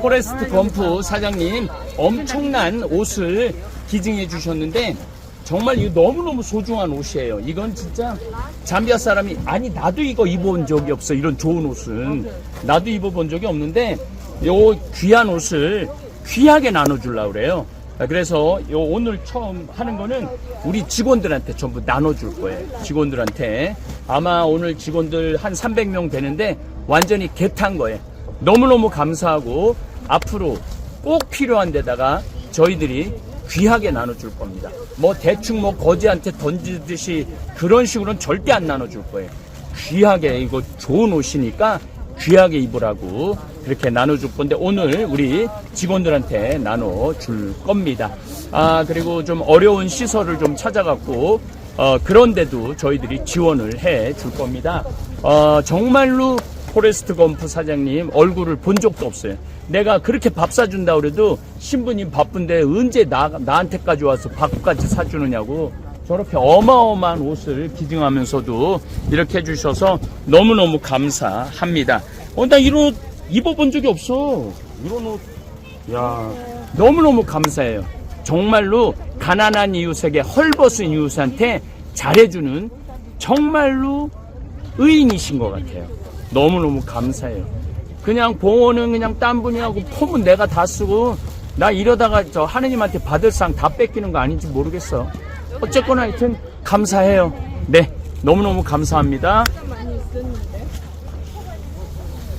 포레스트 검프 사장님 엄청난 옷을 기증해 주셨는데 정말 이거 너무너무 소중한 옷이에요. 이건 진짜 잠비아 사람이 아니 나도 이거 입어본 적이 없어 이런 좋은 옷은 나도 입어본 적이 없는데 요 귀한 옷을 귀하게 나눠주려고 그래요. 아, 그래서 요 오늘 처음 하는 거는 우리 직원들한테 전부 나눠줄 거예요. 직원들한테 아마 오늘 직원들 한 300명 되는데 완전히 개탄 거예요. 너무너무 감사하고 앞으로 꼭 필요한 데다가 저희들이 귀하게 나눠줄 겁니다. 뭐 대충 뭐 거지한테 던지듯이 그런 식으로는 절대 안 나눠줄 거예요. 귀하게 이거 좋은 옷이니까 귀하게 입으라고 그렇게 나눠줄 건데 오늘 우리 직원들한테 나눠줄 겁니다. 아 그리고 좀 어려운 시설을 좀 찾아갖고 어, 그런데도 저희들이 지원을 해 줄 겁니다. 어, 정말로 포레스트 검프 사장님 얼굴을 본 적도 없어요. 내가 그렇게 밥 사준다 그래도 신부님 바쁜데 언제 나, 나한테까지 와서 밥까지 사주느냐고 저렇게 어마어마한 옷을 기증하면서도 이렇게 해주셔서 너무너무 감사합니다. 어, 나 이런 옷 입어본 적이 없어. 이런 옷, 야 너무너무 감사해요. 정말로 가난한 이웃에게 헐벗은 이웃한테 잘해주는 정말로 의인이신 것 같아요. 너무너무 감사해요. 그냥 봉헌은 그냥 딴 분이 하고 폼은 내가 다 쓰고 나 이러다가 저 하느님한테 받을 상 다 뺏기는 거 아닌지 모르겠어. 어쨌거나 하여튼 감사해요. 네. 너무너무 감사합니다.